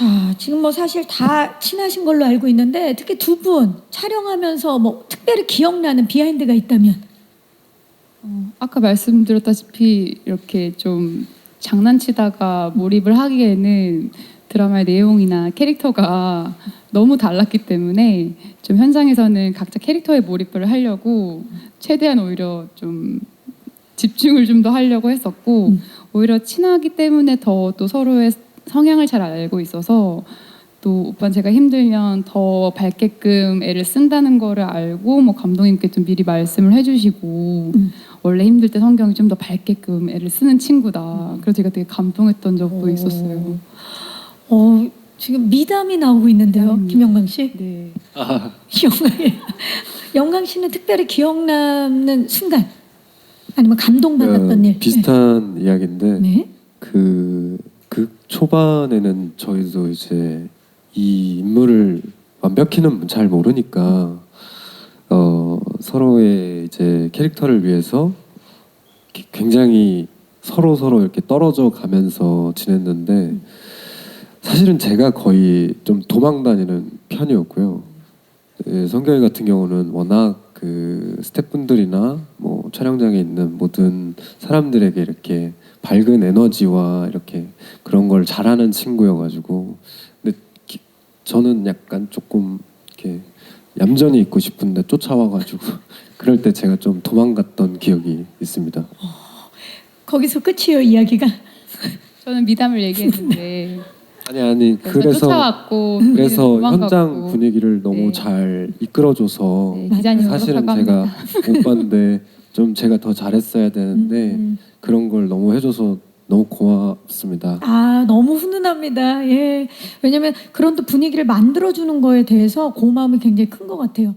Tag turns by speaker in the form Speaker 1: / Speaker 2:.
Speaker 1: 자, 지금 뭐 사실 다 친하신 걸로 알고 있는데 특히 두 분 촬영하면서 뭐 특별히 기억나는 비하인드가 있다면
Speaker 2: 어, 아까 말씀드렸다시피 이렇게 좀 장난치다가 몰입을 하기에는 드라마의 내용이나 캐릭터가 너무 달랐기 때문에 좀 현장에서는 각자 캐릭터에 몰입을 하려고 최대한 오히려 좀 집중을 좀 더 하려고 했었고
Speaker 1: 음.
Speaker 2: 오히려 친하기 때문에 더 또 서로의 성향을 잘 알고 있어서 또 오빠는 제가 힘들면 더 밝게끔 애를 쓴다는 거를 알고 뭐 감독님께 좀 미리 말씀을 해주시고
Speaker 1: 음.
Speaker 2: 원래 힘들 때 성경이 좀 더 밝게끔 애를 쓰는 친구다. 그래서 제가 되게 감동했던 적도
Speaker 1: 오.
Speaker 2: 있었어요.
Speaker 1: 어, 지금 미담이 나오고 있는데요.
Speaker 2: 음.
Speaker 1: 김영광 씨.
Speaker 2: 네.
Speaker 1: 영광, 영광 씨는 특별히 기억 남는 순간 아니면 감동받았던
Speaker 3: 어,
Speaker 1: 일.
Speaker 3: 비슷한 이야기인데
Speaker 1: 네.
Speaker 3: 그, 그 초반에는 저희도 이제 이 인물을 완벽히는 잘 모르니까 어, 서로의 이제 캐릭터를 위해서 기- 굉장히 서로 서로 이렇게 떨어져 가면서 지냈는데 사실은 제가 거의 좀 도망 다니는 편이었고요. 예, 성경이 같은 경우는 워낙 그 스태프분들이나 뭐 촬영장에 있는 모든 사람들에게 이렇게 밝은 에너지와 이렇게 그런 걸 잘하는 친구여가지고 근데 기- 저는 약간 조금 이렇게 얌전히 있고 싶은데 쫓아와가지고 그럴 때 제가 좀 도망갔던 기억이 있습니다.
Speaker 1: 거기서 끝이에요 이야기가.
Speaker 2: 저는 미담을 얘기했는데
Speaker 3: 아니 아니
Speaker 2: 그래서,
Speaker 3: 그래서
Speaker 2: 쫓아왔고
Speaker 3: 그래서
Speaker 2: 도망갔고.
Speaker 3: 현장 분위기를 너무
Speaker 2: 네.
Speaker 3: 잘 이끌어줘서
Speaker 2: 네,
Speaker 3: 사실은 제가. 못 봤는데 좀 제가 더 잘했어야 되는데
Speaker 1: 음.
Speaker 3: 그런 걸 너무 해줘서 너무 고맙습니다.
Speaker 1: 아 너무 훈훈합니다. 예. 왜냐면 그런 또 분위기를 만들어주는 거에 대해서 고마움이 굉장히 큰 것 같아요.